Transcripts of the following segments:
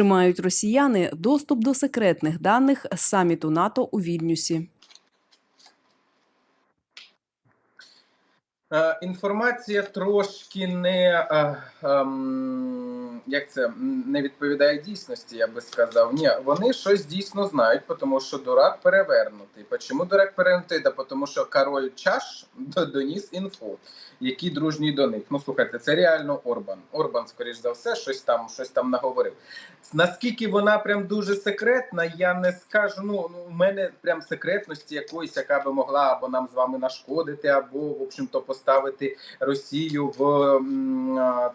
Чи мають росіяни доступ до секретних даних саміту НАТО у Вільнюсі? Інформація трошки не е, ем, як це не відповідає дійсності, я би сказав. Ні, вони щось дійсно знають, тому що дурак перевернутий. Чому дурак перевернутий? Да, тому що король чаш доніс інфу, які дружні до них. Ну слухайте, це реально Орбан. Орбан, скоріш за все, щось там, щось там наговорив. Наскільки вона прям дуже секретна, я не скажу. Ну, ну у мене прям секретності якоїсь, яка би могла або нам з вами нашкодити, або в общем-то поставити Росію в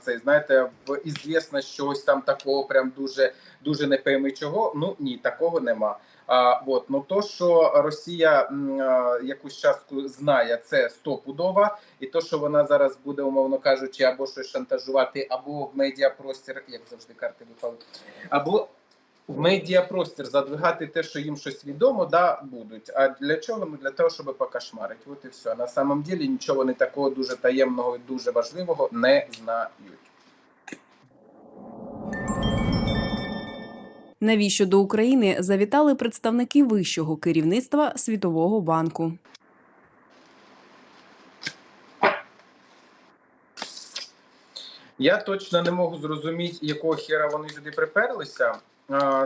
цей, знаєте, в ізвісно щось там такого, прям дуже дуже не пойми чого. Ну ні, такого нема. А от ну то, що Росія м, а, якусь частку знає, це стопудово, і то, що вона зараз буде, умовно кажучи, або щось шантажувати, або в медіапростір, як завжди карти випали, або в медіапростір задвигати те, що їм щось відомо, да, будуть. А для чого? Для того, щоб покошмарити. От і все. На самом ділі нічого вони такого дуже таємного і дуже важливого не знають. Навіщо до України завітали представники вищого керівництва Світового банку? Я точно не можу зрозуміти, якого хера вони сюди приперлися.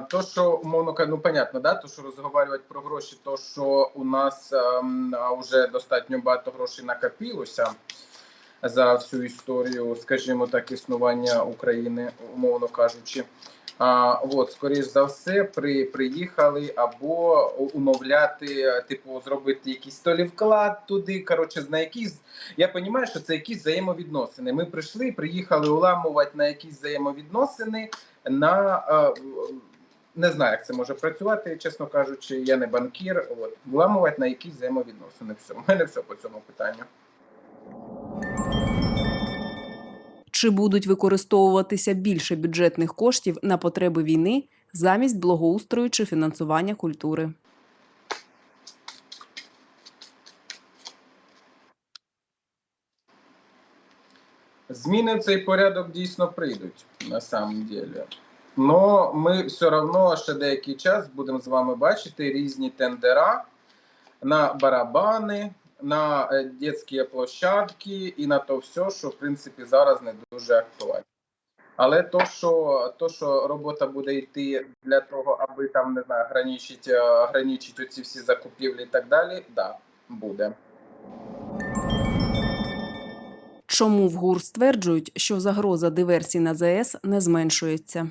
То, що умовно ну понятно, да, то що розговорювати про гроші, то що у нас ем, вже достатньо багато грошей накопилося за всю історію, скажімо так, існування України, умовно кажучи. А, от, скоріш за все, при, приїхали або умовляти, типу, зробити якийсь то вклад туди. Коротше, на якісь я розумію, що це якісь взаємовідносини. Ми прийшли, приїхали уламувати на якісь взаємовідносини. На е, не знаю, як це може працювати, чесно кажучи, я не банкір. От вламувати на якісь взаємовідносини. Все, у мене все по цьому питанню. Чи будуть використовуватися більше бюджетних коштів на потреби війни замість благоустрою чи фінансування культури? Зміни цей порядок дійсно прийдуть на самом деле. Но ми все одно ще деякий час будемо з вами бачити різні тендера на барабани, на е, дитячі площадки і на то все, що в принципі зараз не дуже актуально. Але то, що то, що робота буде йти для того, аби там не знаю, граничити, е, граничити оці всі закупівлі і так далі, да, буде. Чому в ГУР стверджують, що загроза диверсій на ЗАЕС не зменшується?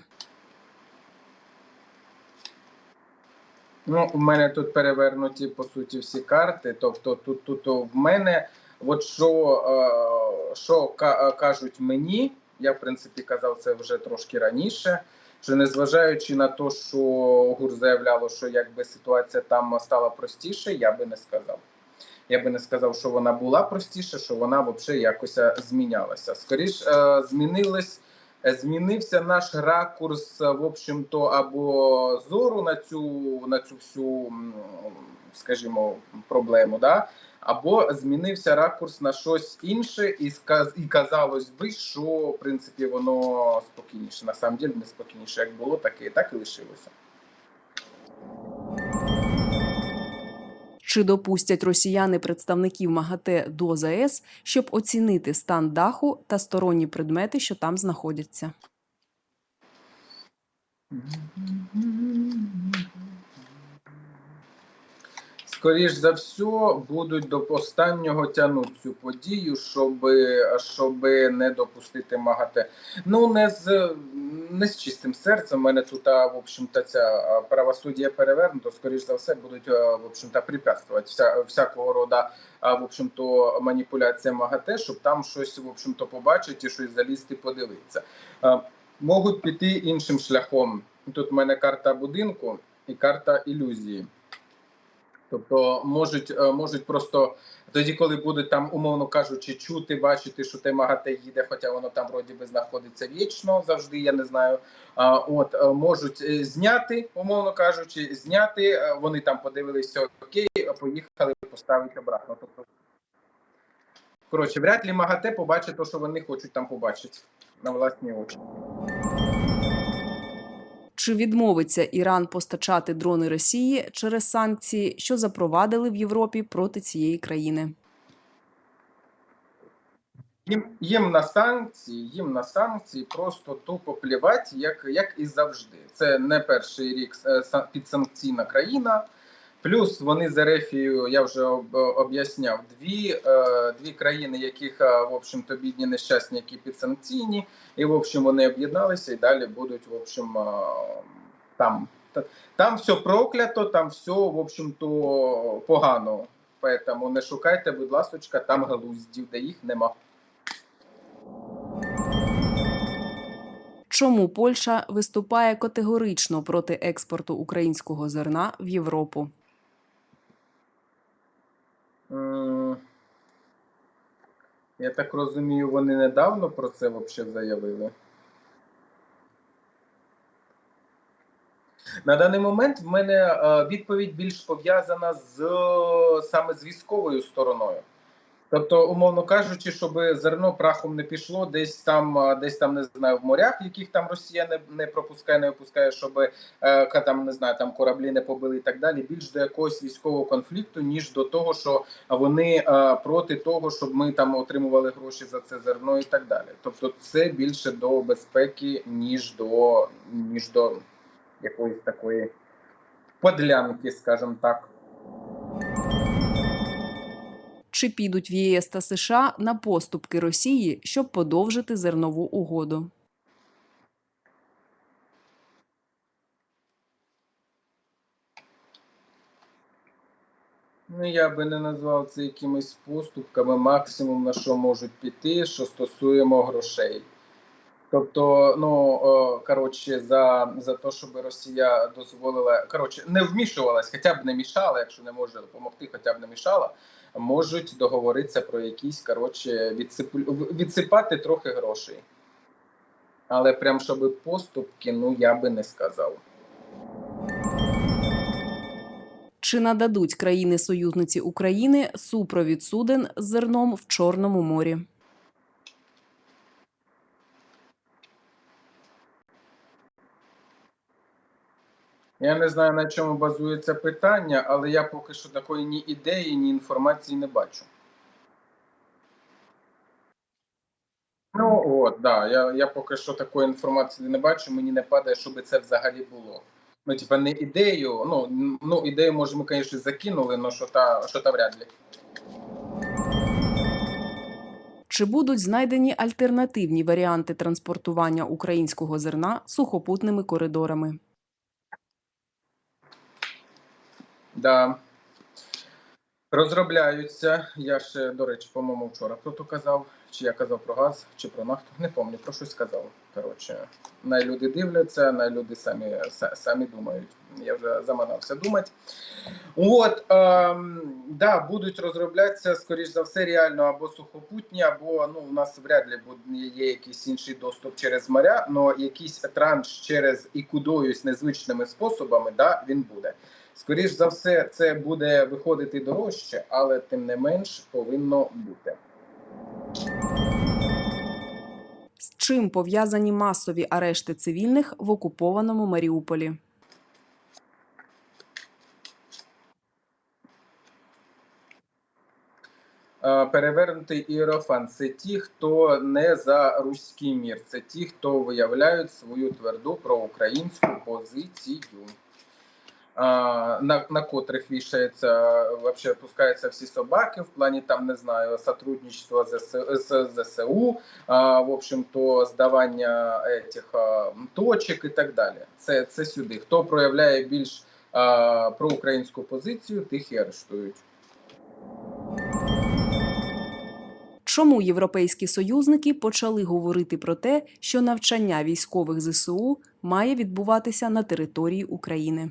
Ну, у мене тут перевернуті по суті всі карти. Тобто, тут тут в мене, от що, е, що кажуть мені, я в принципі казав це вже трошки раніше. Що незважаючи на те, що ГУР заявляло, що якби ситуація там стала простіше, я би не сказав. Я би не сказав, що вона була простіша, що вона взагалі якось е, змінялася. Скоріш е, змінилось Е, змінився наш ракурс, е, в общем-то, або зору на цю на цю всю, скажімо, проблему, да? або змінився ракурс на щось інше, і і казалось би, що в принципі воно спокійніше. На самом деле не спокійніше, як було, так і так і лишилося. Чи допустять росіяни представників МАГАТЕ до ЗАЕС, щоб оцінити стан даху та сторонні предмети, що там знаходяться? Скоріш за все, будуть до останнього тягнути цю подію, щоб, щоб не допустити МАГАТЕ. Ну, не з, не з чистим серцем. У мене тут, в общем-то, ця правосуддя перевернуто, скоріш за все, будуть, в общем-то, препятствувати вся, всякого роду, а, в общем-то, маніпуляція МАГАТЕ, щоб там щось, в общем-то, побачити, щось залізти, подивитися. Можуть піти іншим шляхом. Тут в мене карта будинку і карта ілюзії. Тобто можуть, е, можуть просто тоді, коли будуть там, умовно кажучи, чути, бачити, що те МАГАТЕ їде, хоча воно там вроді би знаходиться вічно завжди, я не знаю. От е, можуть е, зняти, умовно кажучи, зняти. Вони там подивилися окей, поїхали поставити обратно. Тобто, коротше, вряд ли МАГАТЕ побачить те, що вони хочуть там побачити на власні очі. Чи відмовиться Іран постачати дрони Росії через санкції, що запровадили в Європі проти цієї країни? Їм, їм на санкції, їм на санкції просто тупо плівати, як, як і завжди. Це не перший рік е, підсанкційна країна. Плюс вони з Ерефією, я вже об'ясняв, дві, е, дві країни, яких, е, в общем-то, бідні нещасні, які підсанкційні, і, в общем, вони об'єдналися і далі будуть, в общем, е, там. Та- Там все проклято, там все, в общем-то, погано. Поэтому не шукайте, будь ласочка, там галуздів, де їх нема. Чому Польща виступає категорично проти експорту українського зерна в Європу? Я так розумію, вони недавно про це взагалі заявили. На даний момент в мене е, відповідь більш пов'язана з е, саме з військовою стороною. Тобто, умовно кажучи, щоб зерно прахом не пішло, десь там, десь там не знаю, в морях, яких там Росія не, не пропускає, не випускає, щоб е, там не знаю, там кораблі не побили і так далі. Більш до якогось військового конфлікту, ніж до того, що вони е, проти того, щоб ми там отримували гроші за це зерно і так далі. Тобто, це більше до безпеки, ніж до ніж до якоїсь такої подлянки, скажімо так. Чи підуть в ЄС та США на поступки Росії, щоб подовжити зернову угоду? Ну, я би не назвав це якимись поступками. Максимум на що можуть піти, що стосуємо грошей. Тобто, ну коротше, за, за те, щоб Росія дозволила, коротше, не вмішувалась, хоча б не мішала, якщо не може допомогти, хоча б не мішала, можуть договоритися про якісь коротше, відсип... відсипати трохи грошей. Але прям щоб поступки, ну я би не сказав. Чи нададуть країни-союзниці України супровід суден з зерном в Чорному морі? Я не знаю на чому базується питання, але я поки що такої ні ідеї, ні інформації не бачу. Ну от, да, я, я поки що такої інформації не бачу, мені не падає, щоб це взагалі було. Ну, типа, не ідею, ну, ну ідею, може, ми, звісно, закинули, але що та, що та вряд ли. Чи будуть знайдені альтернативні варіанти транспортування українського зерна сухопутними коридорами? Да. Розробляються. Я ще, до речі, по-моєму, вчора про то казав. Чи я казав про газ, чи про нафту. Не пам'ятаю, про щось казав. Коротше, най люди дивляться, най люди самі, самі думають. Я вже заманався думати. От, ем, да, будуть розроблятися, скоріш за все, реально або сухопутні, або ну, у нас вряд ли є якийсь інший доступ через моря, але якийсь транш через і кудоюсь незвичними способами, да, він буде. Скоріш за все, це буде виходити дорожче, але тим не менш повинно бути. З чим пов'язані масові арешти цивільних в окупованому Маріуполі? Перевернутий іерофан це ті, хто не за руський мір, це ті, хто виявляють свою тверду проукраїнську позицію. На, на котрих вішається вообще пускаються всі собаки в плані там не знаю сотрудничества з ЗСУ, а, в общем-то здавання этих точок і так далі. Це, це сюди. Хто проявляє більш а, проукраїнську позицію, тих і арештують. Чому європейські союзники почали говорити про те, що навчання військових ЗСУ має відбуватися на території України?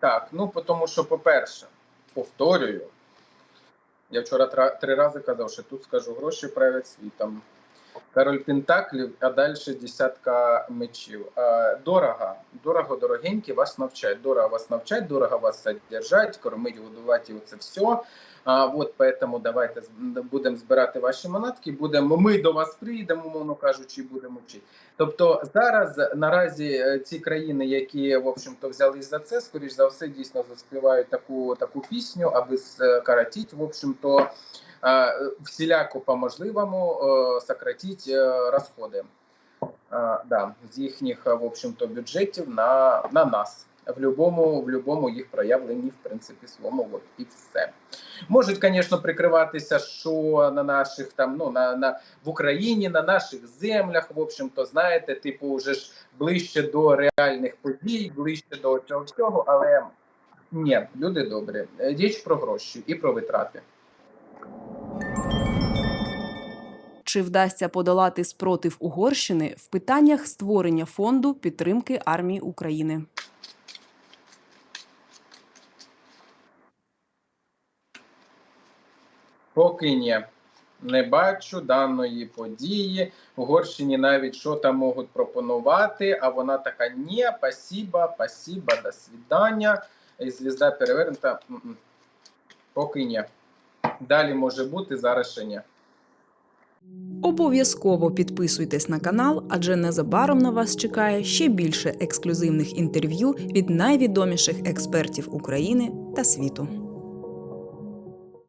Так, ну тому що, по-перше, повторюю, я вчора три рази казав, що тут скажу гроші правять світом. Король Пентаклів, а далі десятка мечів. Дорого, дорого, дорогенькі вас навчать. Дорого вас навчать, дорого вас содержать, кормить, годувати оце все. А, от поэтому давайте будемо збирати ваші манатки, будемо ми до вас прийдемо, умовно кажучи, і будемо вчити. Тобто зараз наразі е, ці країни, які в общем-то взялись за це, скоріш за все, дійсно заспівають таку таку пісню, аби скоротити, в общем-то, е, всіляко по можливому е, сократити е, розходи е, да, з їхніх, е, в общем-то, бюджетів на, на нас. В любому, в любому їх проявленні, в принципі, своєму, от і все. Можуть, звісно, прикриватися, що на наших там, ну на, на в Україні, на наших землях, в общем-то, знаєте, типу, вже ж ближче до реальних подій, ближче до цього всього, але ні, люди добрі. Річ про гроші і про витрати. Чи вдасться подолати спротив Угорщини в питаннях створення фонду підтримки армії України? Поки ні. Не бачу даної події. Угорщині навіть що там можуть пропонувати, а вона така: ні, спасіба, спасіба, до свидання. І звізда перевернута. М-м. Поки ні. Далі може бути, зараз ще ні. Обов'язково підписуйтесь на канал, адже незабаром на вас чекає ще більше ексклюзивних інтерв'ю від найвідоміших експертів України та світу.